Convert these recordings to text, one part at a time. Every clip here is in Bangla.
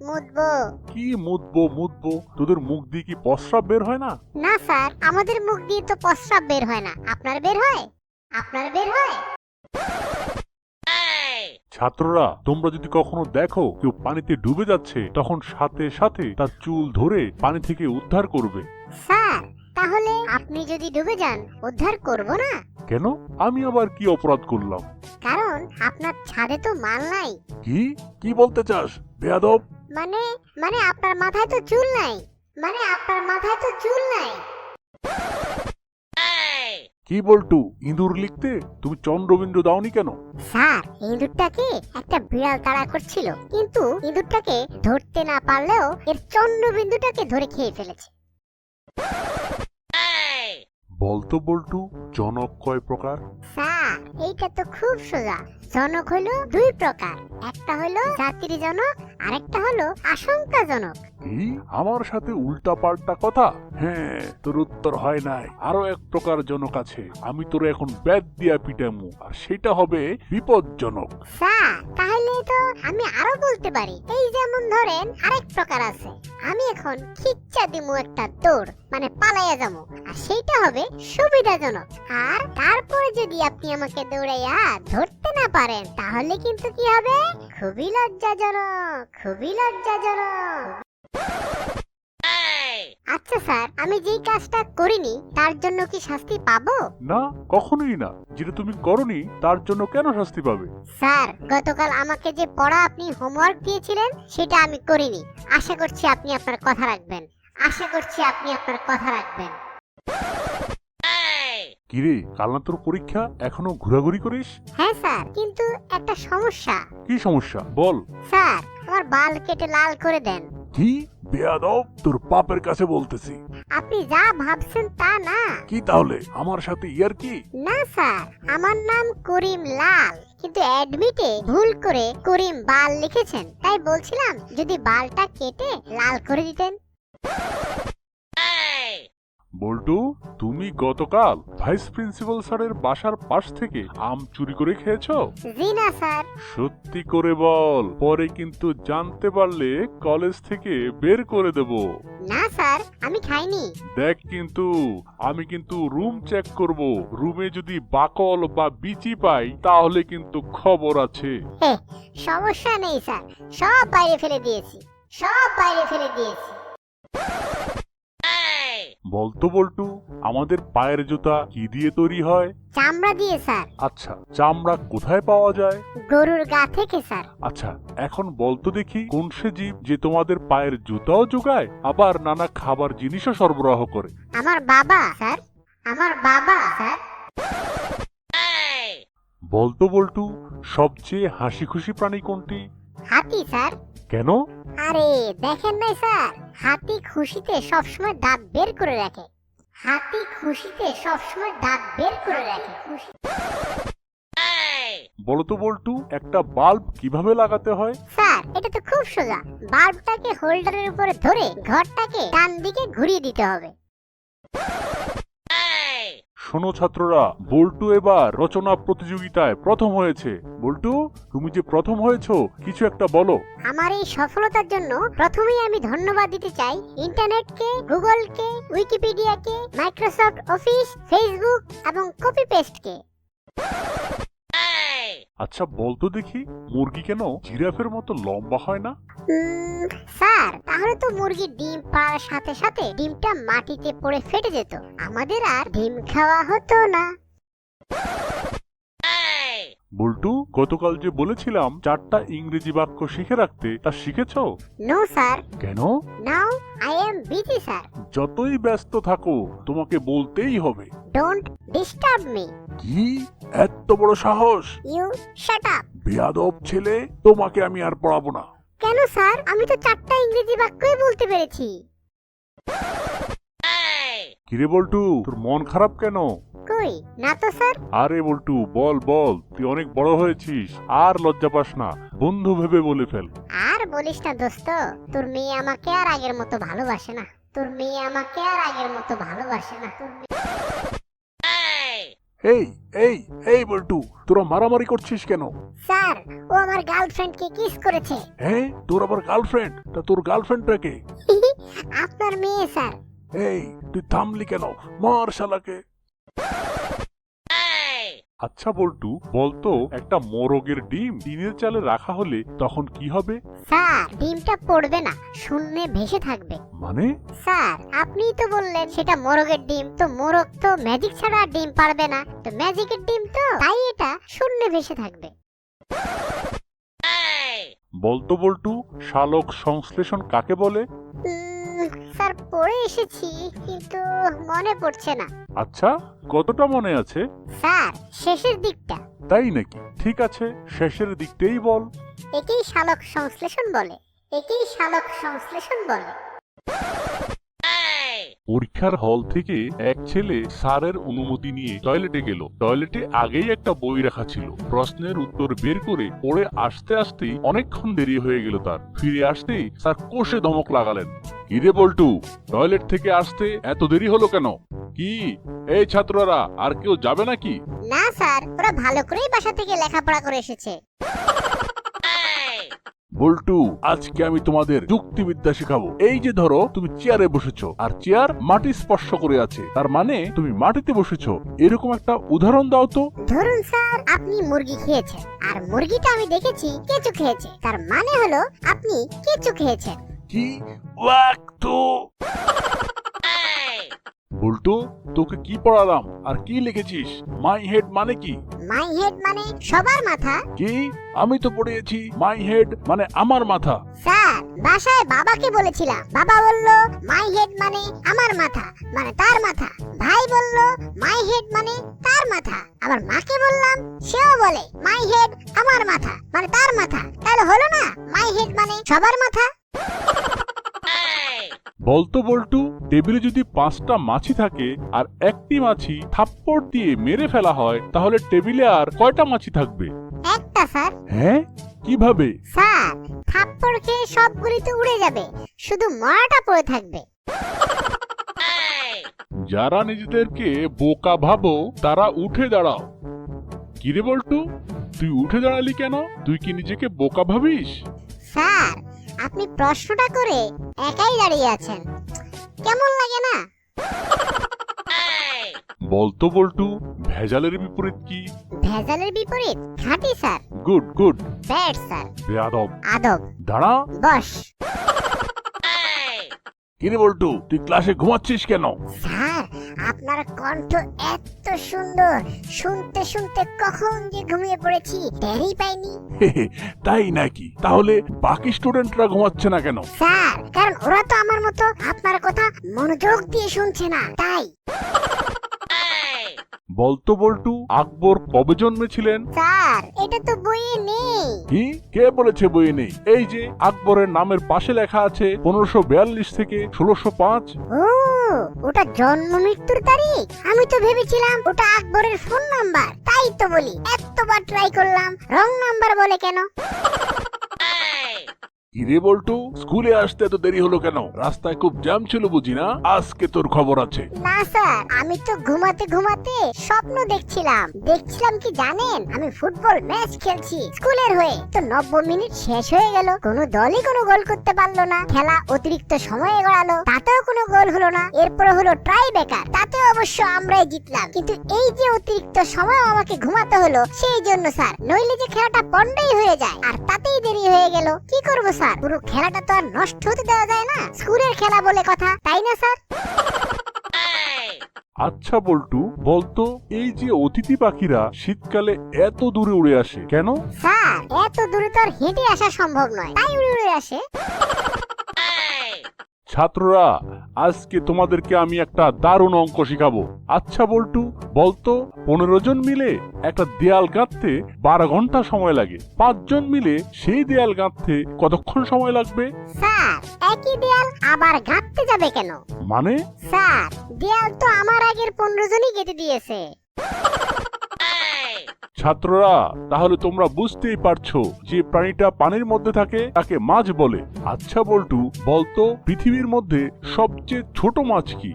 মুতবো কি মুদবো মুদবো? তোদের মুখ দিয়ে কি প্রস্রাব বের হয় না? না স্যার আমাদের মুখ দিয়ে তো প্রস্রাব বের হয় না। আপনার বের হয়? আপনার বের হয়? ছাত্ররা তোমরা যদি কখনো দেখো কেউ পানিতে ডুবে যাচ্ছে তখন সাথে সাথে তার চুল ধরে পানি থেকে উদ্ধার করবে। স্যার তাহলে আপনি যদি ডুবে যান উদ্ধার করব না? কেন? আমি আবার কি অপরাধ করলাম? কারণ আপনার ছাদে তো মাল নাই। কি? কি বলতে চাস? বেয়াদব! মানে মানে আপনার মাথায় তো চুল নাই। মানে আপনার মাথায় তো চুল নাই। কি বলটু ইঁদুর লিখতে? তুমি চন্দ্রবিন্দু দাওনি কেন? স্যার ইঁদুরটাকে একটা বিড়াল তাড়া করছিল। কিন্তু ইঁদুরটাকে ধরতে না পারলেও এর চন্দ্রবিন্দুটাকে ধরে খেয়ে ফেলেছে। বলতো বল্টু জনক কয় প্রকার। স্যার এইটা তো খুব সোজা। জনক হলো দুই প্রকার। একটা হলো জাতির জনক আরেকটা হলো আশঙ্কাজনক। কি আমার সাথে উল্টা পাল্টা কথা? হ্যাঁ তোর উত্তর হয় নাই। আরও এক প্রকার জনক আছে। আমি তোর এখন ব্যাদ দিয়া পিটামু আর সেটা হবে বিপদজনক স্যার তাহলে তো আমি আরও বলতে পারি। এই যেমন ধরেন, আরেক প্রকার আছে। আমি এখন খিচ্চা দিমু একটা দৌড় মানে পালাইয়া যাব আর সেইটা হবে সুবিধাজনক। আর তারপর যদি আপনি আমাকে দৌড়াইয়া ধরতে না পারেন, তাহলে কিন্তু কি হবে? খুবই লজ্জাজনক খুবই লজ্জাজনক। স্যার আমি যেই কাজটা করিনি তার জন্য কি শাস্তি পাবো? না কখনোই না। যেটা তুমি করনি তার জন্য কেন শাস্তি পাবে? স্যার গতকাল আমাকে যে পড়া আপনি হোমওয়ার্ক দিয়েছিলেন সেটা আমি করিনি। আশা করছি আপনি আপনার কথা রাখবেন। আশা করছি আপনি আপনার কথা রাখবেন। কিরে কাল না তোর পরীক্ষা? এখনও ঘোরাঘুরি করিস? হ্যাঁ স্যার কিন্তু একটা সমস্যা। কি সমস্যা? বল। স্যার আমার বাল কেটে লাল করে দেন। কি বেয়াদব? তোর পাপের কাছে বলতেছি। আপনি যা ভাবছেন তা না। কি তাহলে? আমার সাথে ইয়ার কি? না স্যার। আমার নাম করিম লাল। কিন্তু অ্যাডমিটে ভুল করে করিম বাল লিখেছেন। তাই বলছিলাম যদি বালটা কেটে লাল করে দিতেন। বল্টু তুমি গতকাল ভাইস প্রিন্সিপাল স্যারের বাসার পাশ থেকে আম চুরি করে খেয়েছো? জি না স্যার। সত্যি করে বল পরে কিন্তু জানতে পারলে কলেজ থেকে বের করে দেব। না স্যার আমি খাইনি। দেখ কিন্তু আমি কিন্তু রুম চেক করব। রুমে যদি বাকল বা বিচি পাই তাহলে কিন্তু খবর আছে। হে, সমস্যা নেই স্যার। সব বাইরে ফেলে দিয়েছি। সব বাইরে ফেলে দিয়েছি। বলতো বল্টু আমাদের পায়ের জুতা কি দিয়ে তৈরি হয়? চামড়া দিয়ে স্যার। আচ্ছা চামড়া কোথায় পাওয়া যায়? গরুর গা থেকে স্যার। আচ্ছা এখন বলতো দেখি কোন সে জীব যে তোমাদের পায়ের জুতাও যোগায় আবার নানা খাবার জিনিসও সরবরাহ করে? আমার বাবা স্যার। আমার বাবা স্যার। বলতো বল্টু সবচেয়ে হাসি খুশি প্রাণী কোনটি? হাতি স্যার। কেন? আরে দেখেন নাই স্যার হাতি খুশিতে সবসময় দাঁত বের করে রাখে। হাতি খুশিতে সবসময় দাঁত বের করে রাখে খুশি বলতো বল্টু একটা বাল্ব কীভাবে লাগাতে হয়? স্যার এটা তো খুব সোজা। বাল্বটাকে হোল্ডারের উপরে ধরে ঘরটাকে ডান দিকে ঘুরিয়ে দিতে হবে। শোনো ছাত্ররা, বল্টু এবার রচনা প্রতিযোগিতায় প্রথম হয়েছে। বল্টু, তুমি যে প্রথম হয়েছো, কিছু একটা বলো। আমার এই সফলতার জন্য প্রথমেই আমি ধন্যবাদ দিতে চাই ইন্টারনেটকে, গুগলকে, উইকিপিডিয়াকে, মাইক্রোসফট অফিস, ফেসবুক এবং কপি পেস্টকে আচ্ছা বলতো দেখি মুরগি কেন জিরাফের মতো লম্বা হয় না? স্যার তাহলে তো মুরগির ডিম পাড়ার সাথে সাথে ডিমটা মাটিতে পড়ে ফেটে যেত। আমাদের আর ডিম খাওয়া হতো না। বল্টু গতকাল যে বলেছিলাম চারটা ইংরেজি বাক্য শিখে রাখতে তা শিখেছো? No sir. কেন? Now I am busy sir. যতই ব্যস্ত থাকো তোমাকে বলতেই হবে। Don't disturb me. কি? এত বড় সাহস। ইউ শাট আপ বেয়াদব ছেলে তোমাকে আমি আর পড়াবো না। কেন স্যার? আমি তো চারটা ইংরেজি বাক্যই বলতে পেরেছি। কিরে বল্টু তোর মন খারাপ কেন? কই? না তো স্যার। আরে বল্টু বল বল তুই অনেক বড় হয়েছিস আর লজ্জা পাস না বন্ধু ভেবে বলে ফেল। আর বলিস না দোস্ত তোর মেয়ে আমাকে আর আগের মতো ভালোবাসে না। তোর মেয়ে আমাকে আর আগের মতো ভালোবাসে না তোর মেয়ে- এই এই এই বল্টু তোরা মারামারি করছিস কেন? স্যার ও আমার গার্লফ্রেন্ড কে কিস করেছে। হ্যাঁ তোর আবার গার্লফ্রেন্ড? তা তোর গার্লফ্রেন্ডটাকে আপনার মেয়ে স্যার। এই তুই থামলি কেন? মার শালাকে। আচ্ছা বল্টু বলতো একটা মোরগের ডিম টিনের চালে রাখা হলে তখন কি হবে? স্যার ডিমটা পড়বে না শূন্যে ভেসে থাকবে। মানে? স্যার আপনিই তো বললেন সেটা মোরগের ডিম তো মোরগ তো ম্যাজিক ছাড়া আর ডিম পারবে না। তো ম্যাজিকের ডিম তো তাই এটা শূন্যে ভেসে থাকবে। বলতো বল্টু শালক সংশ্লেষণ কাকে বলে? স্যার পড়ে এসেছি কিন্তু মনে পড়ছে না। আচ্ছা কতটা মনে আছে? স্যার শেষের দিকটা। তাই নাকি? ঠিক আছে শেষের দিকটাই বল। একেই শালক সংশ্লেষণ বলে একেই শালক সংশ্লেষণ বলে। পরীক্ষার হল থেকে এক ছেলে স্যারের অনুমতি নিয়ে টয়লেটে গেল। টয়লেটে আগেই একটা বই রাখা ছিল। প্রশ্নের উত্তর বের করে পড়ে আসতে আসতেই অনেকক্ষণ দেরি হয়ে গেল তার। ফিরে আসতেই স্যার কোষে ধমক লাগালেন। কিরে বল্টু টয়লেট থেকে আসতে এত দেরি হলো কেন? কি? এই ছাত্ররা, আর কেউ যাবে নাকি? না স্যার, ওরা ভালো করেই বাসা থেকে লেখাপড়া করে এসেছে। বল্টু আজকে আমি তোমাদের যুক্তিবিদ্যা শেখাবো। এই যে ধরো তুমি চেয়ারে বসেছো আর চেয়ার মাটি স্পর্শ করে আছে। তার মানে তুমি মাটিতে বসেছো। এরকম একটা উদাহরণ দাও তো। ধরুন স্যার আপনি মুরগি খেয়েছেন আর মুরগিটা আমি দেখেছি কেঁচু খেয়েছে। তার মানে হলো আপনি কেঁচু খেয়েছেন। কি? ওয়াক তো! বল্টু তোকে কি পড়ালাম? আর কি লিখেছিস? মাই হেড মানে কি? মাই হেড মানে সবার মাথা। কি? আমি তো পড়িয়েছি মাই হেড মানে আমার মাথা। স্যার বাসায় বাবাকে বলেছিলাম। বাবা বলল মাই হেড মানে আমার মাথা মানে তার মাথা। ভাই বলল মাই হেড মানে তার মাথা। আবার মাকে বললাম সেও বলে মাই হেড আমার মাথা মানে তার মাথা। তাহলে হলো না মাই হেড মানে সবার মাথা? বলতো বল্টু টেবিলে যদি পাঁচটা মাছি থাকে আর একটি মাছি থাপ্পড় দিয়ে মেরে ফেলা হয় তাহলে টেবিলে আর কয়টা মাছি থাকবে? একটা স্যার। হ্যাঁ? কীভাবে? স্যার থাপ্পড় খেয়ে সবগুলি তো উড়ে যাবে। শুধু মরাটা পড়ে থাকবে। যারা নিজেদেরকে বোকা ভাবো তারা উঠে দাঁড়াও। কিরে বলটু তুই উঠে দাঁড়ালি কেন? তুই কি নিজেকে বোকা ভাবিস? স্যার আপনি প্রশ্নটা করে একাই দাঁড়িয়ে আছেন। কেমন লাগে না? বলতো বল্টু ভেজালের বিপরীত কি? ভেজালের বিপরীত? খাঁটি sir. Good good. Bad sir. বেয়াদব। আদব। দাঁড়া। বস। কিরে বল্টু তুই ক্লাসে ঘুমাচ্ছিস কেন? স্যার আপনার কণ্ঠ এত সুন্দর। শুনতে শুনতে কখন যে ঘুমিয়ে পড়েছি টেরই পাইনি। তাই নাকি? তাহলে বাকি স্টুডেন্টরা ঘুমাচ্ছে না কেন? স্যার কারণ ওরা তো আমার মতো আপনার কথা মনোযোগ দিয়ে শুনছে না তাই। বলতো বল্টু আকবর কবে জন্মেছিলেন? স্যার এটা তো বইয়ে নেই। কি? কে বলেছে বইয়ে নেই? এই যে আকবরের নামের পাশে লেখা আছে পনেরোশো বিয়াল্লিশ থেকে ষোলোশো পাঁচ। ও ওটা জন্ম মৃত্যুর তারিখ? আমি তো ভেবেছিলাম ওটা আকবরের ফোন নাম্বার তাই তো বলি এতবার ট্রাই করলাম রং নাম্বার বলে কেন? স্কুলে আসতে এত দেরি হলো কেন? রাস্তায় খুব জ্যাম ছিল বুঝি না? আজকে তোর খবর আছে। না, স্যার, আমি তো ঘুমাতে ঘুমাতে স্বপ্ন দেখছিলাম। দেখছিলাম কি জানেন? আমি ফুটবল ম্যাচ খেলছি স্কুলের হয়ে। তো নব্বই মিনিট শেষ হয়ে গেল। কোনো দলই কোনো গোল করতে পারল না। খেলা অতিরিক্ত সময়ে গড়ালো তাতেও কোনো গোল হলো না। এরপর হলো ট্রাই বেকার। তাতেও অবশ্য আমরাই জিতলাম। কিন্তু এই যে অতিরিক্ত সময় আমাকে ঘুমাতে হলো, সেই জন্য, স্যার, নইলে যে খেলাটা পন্ডই হয়ে যায়। আর তাতেই দেরি হয়ে গেল। কি করব স্যার। পুরো খেলাটা তো আর নষ্ট হতে দেওয়া যায় না। স্কুলের খেলা বলে কথা তাই না স্যার? আচ্ছা বল্টু বলতো এই যে অতিথি পাখিরা শীতকালে এত দূরে উড়ে আসে কেন? স্যার এত দূরে তো আর হেঁটে আসা সম্ভব নয়। তাই উড়ে উড়ে আসে। ছাত্ররা আজকে তোমাদেরকে আমি একটা দারুণ অঙ্ক শিখাবো। আচ্ছা বল্টু বলতো পনেরো জন মিলে একটা দেয়াল গাঁথতে বারো ঘণ্টা সময় লাগে। পাঁচজন মিলে সেই দেয়াল গাঁথতে কতক্ষণ সময় লাগবে? স্যার একই দেয়াল আবার গাঁথতে যাবে কেন? মানে? স্যার দেয়াল তো আমার আগের পনেরো জনই কেটে দিয়েছে। ছাত্ররা তাহলে তোমরা বুঝতেই পারছ যে প্রাণীটা পানির মধ্যে থাকে তাকে মাছ বলে। আচ্ছা বল্টু বলতো পৃথিবীর মধ্যে সবচেয়ে ছোট মাছ কি?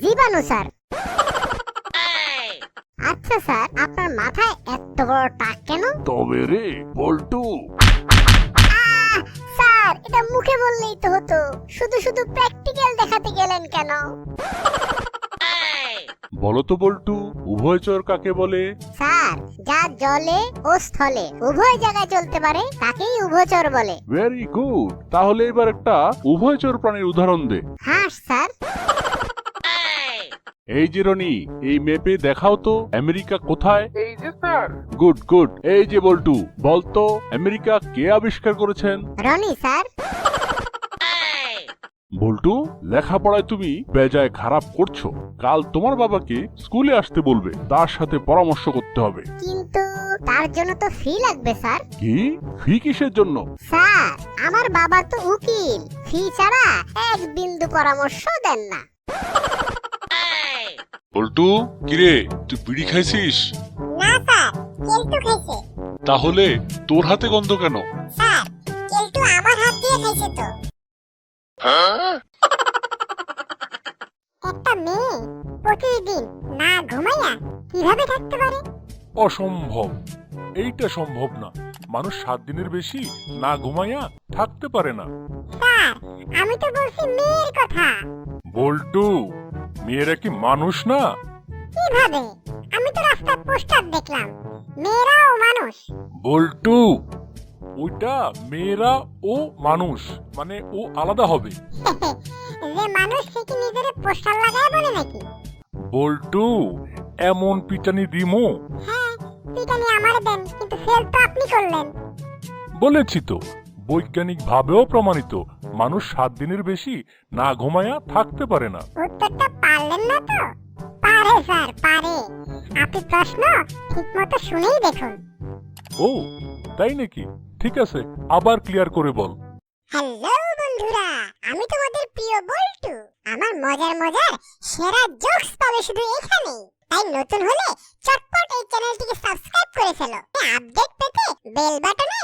জীবাণু স্যার। আচ্ছা স্যার আপনার মাথায় এত বড় টাক কেন? তবে রে বল্টু। স্যার এটা মুখে বললেই তো হতো। শুধু শুধু প্র্যাকটিক্যাল দেখাতে গেলেন কেন? বলো তো বল্টু উভয়চর কাকে বলে? স্যার যা জলে ও স্থলে উভয় জায়গায় চলতে পারে তাকেই উভচর বলে। ভেরি গুড তাহলে এবার একটা উভয়চর প্রাণীর উদাহরণ দে। হাঁস স্যার। এই যে রনি এই ম্যাপে দেখাও তো আমেরিকা কোথায়? এই যে স্যার। গুড গুড এই যে বল্টু বলতো আমেরিকা কে আবিষ্কার করেছেন? রনি স্যার। বল্টু লেখাপড়ায় তুমি বেজায় খারাপ করছ। কাল তোমার বাবাকে স্কুলে আসতে বলবে তার সাথে পরামর্শ করতে হবে। কিন্তু তার জন্য তো ফি লাগবে স্যার। কি? ফি কিসের জন্য? স্যার আমার বাবা তো উকিল। ফি ছাড়া এক বিন্দু পরামর্শ দেন না। বল্টু কিরে তুই বিড়ি খাইছিস? না স্যার কেলটু খাইছে। তাহলে তোর হাতে গন্ধ কেন? স্যার কেলটু আমার হাত দিয়ে খাইছে তো। একটা মেয়ে প্রতিদিন না ঘুমাইয়া কীভাবে থাকতে পারে? অসম্ভব। এইটা সম্ভব না। মানুষ সাত দিনের বেশি না ঘুমাইয়া থাকতে পারে না। স্যার আমি তো বলছি মেয়ের কথা। বল্টু মেয়েরা কি মানুষ না? কীভাবে? আমি তো রাস্তায় পোস্টার দেখলাম। মেয়েরাও মানুষ। বল্টু ওইটা মেয়েরা ও মানুষ মানে ও আলাদা হবে। যে মানুষ সে কি নিজের পোস্টার লাগায় বলে নাকি? বল্টু এমন পিটানি দিমো। হ্যাঁ পিটানি আমার দেন কিন্তু ফেল তো আপনি করলেন। বলেছি তো বৈজ্ঞানিক ভাবেও প্রমাণিত মানুষ সাত দিনের বেশি না ঘুমায়া থাকতে পারে না। উত্তরটা পারলেন না তো? পারে স্যার পারে। আপনি প্রশ্ন ঠিকমতো শুনেই দেখুন। ও তাই নাকি? ঠিক আছে, আবার ক্লিয়ার করে বল। হ্যালো বন্ধুরা, আমি তোমাদের প্রিয় বল্টু। আমার মজার মজার সেরা জোকস পাবে শুধু এখানেই। তাই নতুন হলে চটপট এই চ্যানেলটিকে সাবস্ক্রাইব করে ফেলো। আপডেট পেতে বেল বাটনে